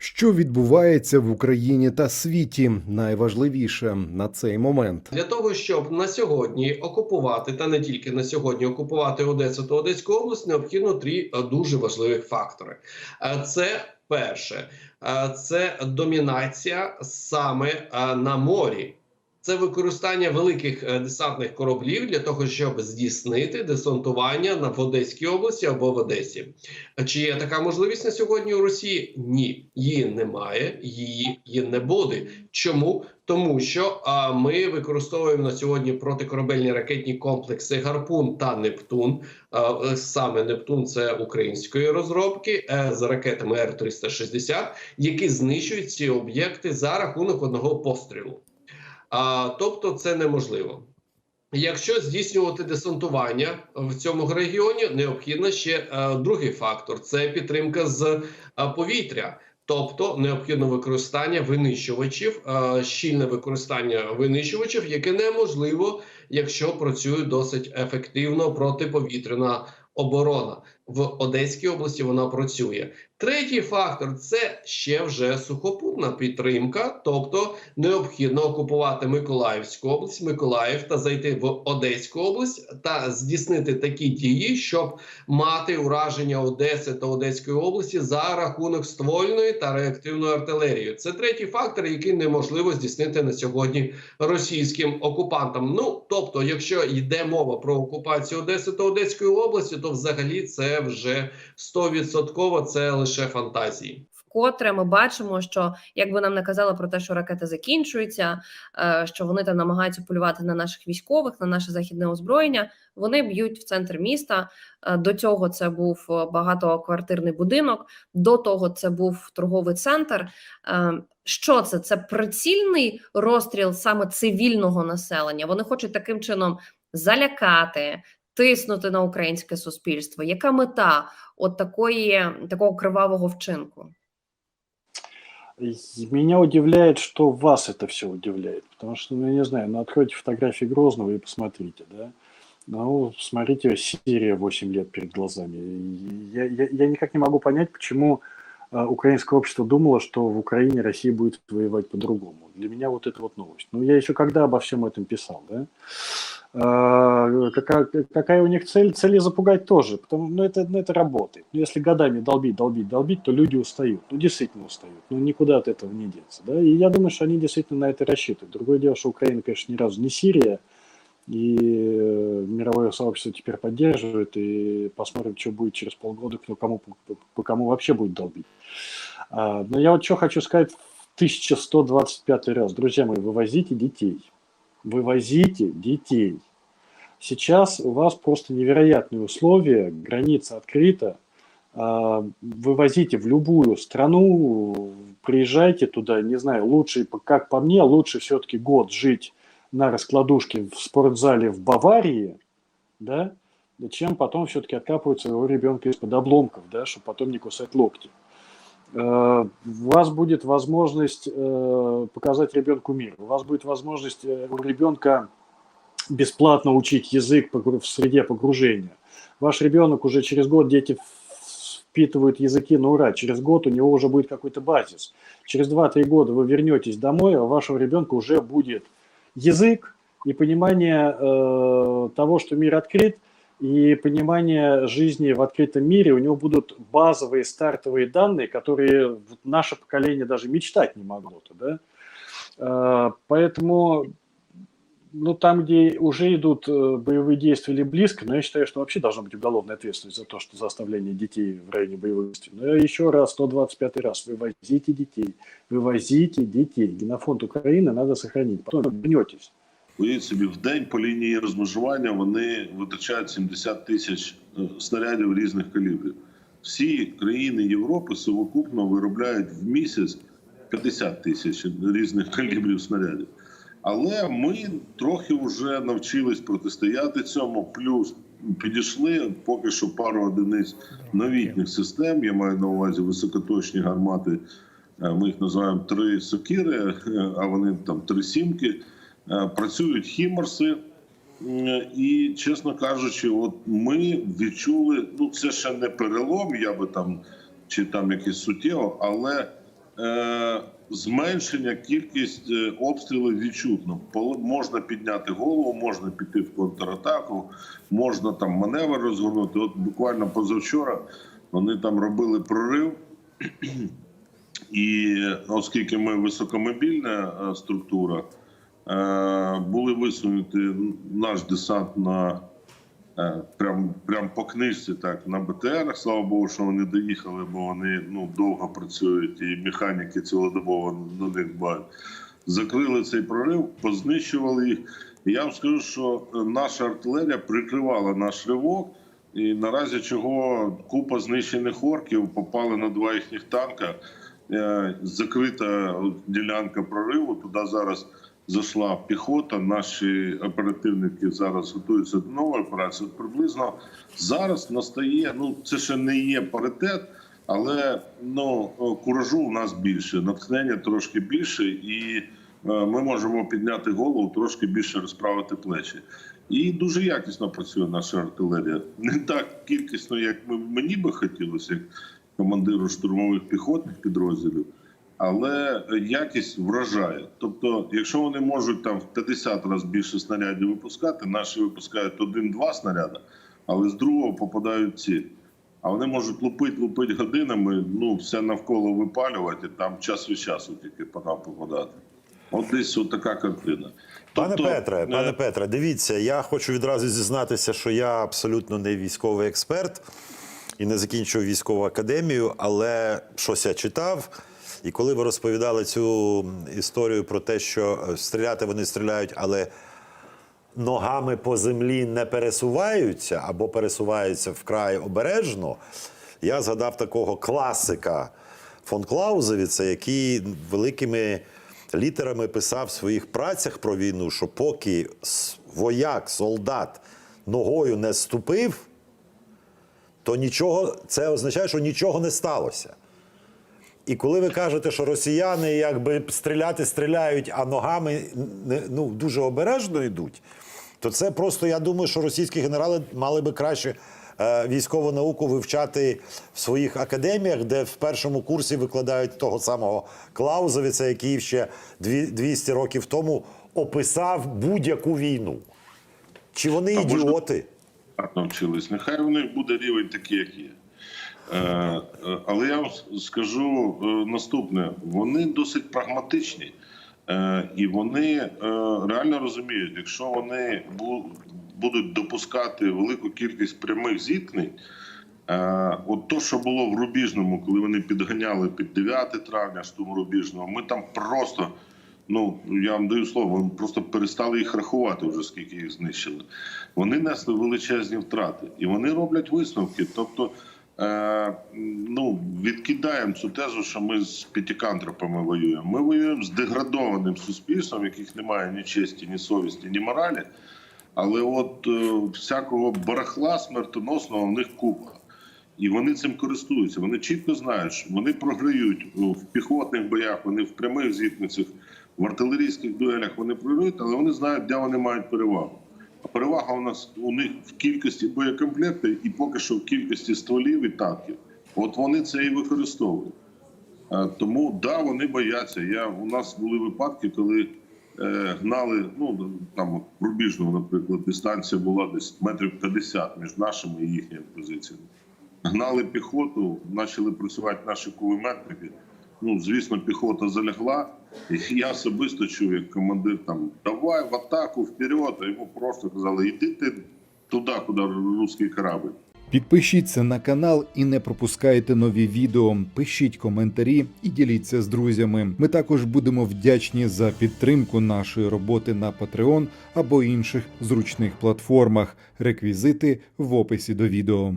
Що відбувається в Україні та світі? Найважливіше на цей момент. Для того щоб на сьогодні окупувати та не тільки на сьогодні окупувати Одесу та Одеську область, необхідно три е, дуже важливих фактори. Е, Це перше, е, це домінація саме на морі. Це використання великих е, десантних кораблів для того, щоб здійснити десантування на в Одеській області або в Одесі. Чи є така можливість на сьогодні у Росії? Ні, її немає, її, її не буде. Чому? Тому що а, ми використовуємо на сьогодні протикорабельні ракетні комплекси Гарпун та Нептун. А, е, саме Нептун це української розробки е, з ракетами Р-360, які знищують ці об'єкти за рахунок одного пострілу. А, тобто, це неможливо. Якщо здійснювати десантування в цьому регіоні, необхідно ще е, другий фактор це підтримка з е, повітря. Тобто необхідно використання винищувачів, е, щільне використання винищувачів, яке неможливо, якщо працює досить ефективно протиповітряна оборона. В Одеській області вона працює. Третій фактор це ще вже сухопутна підтримка, тобто необхідно окупувати Миколаївську область, Миколаїв та зайти в Одеську область та здійснити такі дії, щоб мати ураження Одеси та Одеської області за рахунок ствольної та реактивної артилерії. Це третій фактор, який неможливо здійснити на сьогодні російським окупантам. Ну тобто, якщо йде мова про окупацію Одеси та Одеської області, то взагалі це вже 100% це лише фантазії. Вкотре ми бачимо, що як би нам не казали про те, що ракети закінчуються, е, що вони там намагаються полювати на наших військових, на наше західне озброєння. Вони б'ють в центр міста. Е, До цього це був е, багатоквартирний будинок. До того це був торговий центр. Що це? Це прицільний розстріл саме цивільного населення. Вони хочуть таким чином залякати, тиснути на українське суспільство. Яка мета от такої такого кривавого вчинку? И Меня удивляет, что вас это все удивляет. Потому что, ну, я не знаю, ну, откройте фотографии Грозного и посмотрите, да. Ну, смотрите, Сирия 8 лет перед глазами. И Я, я, я никак не могу понять, почему э, украинское общество думало, что в Украине Россия будет воевать по-другому. Для меня вот это вот новость. Ну, я еще когда обо всем этом писал, да. А, Какая, какая у них цель? Цель и запугать тоже, потому ну, это, ну, это работает. Ну, если годами долбить, долбить, долбить, то люди устают. Ну, действительно устают. Ну, никуда от этого не деться. Да? И я думаю, что они действительно на это рассчитывают. Другое дело, что Украина, конечно, ни разу не Сирия, и э, мировое сообщество теперь поддерживает, и посмотрим, что будет через полгода, кто кому, по, по кому вообще будет долбить. А, но я вот что хочу сказать в 1125 раз. Друзья мои, вывозите детей. Вывозите детей. Сейчас у вас просто невероятные условия, граница открыта. А, Вывозите в любую страну, приезжайте туда, не знаю, лучше, как по мне, лучше все-таки год жить на раскладушке в спортзале в Баварии, да, чем потом все-таки откапывать своего ребенка из-под обломков, да, чтобы потом не кусать локти. Э, У вас будет возможность э, показать ребенку мир, у вас будет возможность э, у ребенка бесплатно учить язык в среде погружения. Ваш ребенок уже через год, дети впитывают языки на ура, через год у него уже будет какой-то базис. Через 2-3 года вы вернетесь домой, а у вашего ребенка уже будет язык и понимание э, того, что мир открыт, и понимание жизни в открытом мире, у него будут базовые стартовые данные, которые наше поколение даже мечтать не могло-то, да. Э, Поэтому, ну, там, где уже идут э, боевые действия или близко, но я считаю, что вообще должна быть уголовная ответственность за то, что за оставление детей в районе боевых действий. Но еще раз, 125 раз, вывозите детей, вывозите детей. Генофонд Украины надо сохранить. Потом вернетесь. Уявіть собі, в день по лінії розмежування вони витрачають 70 тисяч е, снарядів різних калібрів. Всі країни Європи совокупно виробляють в місяць 50 тисяч різних калібрів снарядів. Але ми трохи вже навчились протистояти цьому. Плюс підійшли поки що пару одиниць новітніх систем. Я маю на увазі високоточні гармати. Е, Ми їх називаємо три сокири, е, а вони там три сімки. Е, Працюють хімарси, М, і, чесно кажучи, от ми відчули, ну це ще не перелом, я би там чи там якийсь суттєво, але зменшення кількість е, обстрілів відчутно. Можна підняти голову, можна піти в контратаку, можна там маневр розгорнути. От буквально позавчора вони там робили прорив. І оскільки ми високомобільна е, структура, е, були висунуті наш десант на прям, прям по книжці, так на БТР. Слава Богу, що вони доїхали, бо вони ну довго працюють, і механіки цілодобово на них дбають. Закрили цей прорив, познищували їх. Я вам скажу, що е, наша артилерія прикривала наш ривок. І наразі чого купа знищених орків попали на два їхніх танка. Е, Закрита ділянка прориву. Туди зараз зайшла піхота. Наші оперативники зараз готуються до нової операції. Приблизно зараз настає. Ну це ще не є паритет, але ну куражу у нас більше, натхнення трошки більше, і е, ми можемо підняти голову, трошки більше розправити плечі. І дуже якісно працює наша артилерія. Не так кількісно, як ми, мені би хотілося, як командиру штурмових піхотних підрозділів, але якість вражає. Тобто, якщо вони можуть там в 50 разів більше снарядів випускати, наші випускають один-два снаряди, але з другого попадають ціль. А вони можуть лупити, лупити годинами, ну все навколо випалювати, там час від часу тільки по нам попадати. От десь от така картина. Пане Тобто, Петре, е, пане Петре, дивіться, я хочу відразу зізнатися, що я абсолютно не військовий експерт і не закінчив військову академію, але щось я читав. І коли ви розповідали цю історію про те, що е, стріляти вони стріляють, але ногами по землі не пересуваються або пересуваються вкрай обережно, я згадав такого класика фон Клаузевіца, який великими літерами писав в своїх працях про війну, що поки вояк, солдат ногою не ступив, то нічого, це означає, що нічого не сталося. І коли ви кажете, що росіяни якби стріляти стріляють, а ногами ну, дуже обережно йдуть, то це просто я думаю, що російські генерали мали би краще е, військову науку вивчати в своїх академіях, де в першому курсі викладають того самого Клаузовіца, який ще дві- 200 років тому описав будь-яку війну. Чи вони А ідіоти? навчились. Нехай у них буде рівень такий, як є. Е, але я вам скажу е, наступне: вони досить прагматичні, е, і вони реально розуміють, якщо вони будуть допускати велику кількість прямих зіткнень. От то, що було в Рубіжному, коли вони підганяли під 9 травня штурм Рубіжного, ми там просто, ну я вам даю слово, ми просто перестали їх рахувати вже скільки їх знищили. Вони несли величезні втрати, і вони роблять висновки. Тобто, ну відкидаємо цю тезу, що ми з п'ятикантропами воюємо. Ми воюємо з деградованим суспільством, яких немає ні честі, ні совісті, ні моралі. Але от е, всякого барахла смертоносного в них купа. І вони цим користуються. Вони чітко знають, що вони програють в піхотних боях, вони в прямих зіткненнях, в артилерійських дуелях вони програють, але вони знають, де вони мають перевагу. Перевага у нас у них в кількості боєкомплекту і поки що в кількості стволів і танків. От вони це і використовують. Е, Тому да, вони бояться. Я у нас були випадки, коли е, гнали. Ну там Рубіжному, наприклад, дистанція була десь метрів 50 між нашими і їхніми позиціями. Гнали піхоту, почали працювати наші кулеметники. Ну, звісно, піхота залягла. І я особисто чув, як командир там давай в атаку вперед. А йому просто казали, іди ти туди, куди русський корабль. Підпишіться на канал і не пропускайте нові відео. Пишіть коментарі і діліться з друзями. Ми також будемо вдячні за підтримку нашої роботи на Patreon або інших зручних платформах. Реквізити в описі до відео.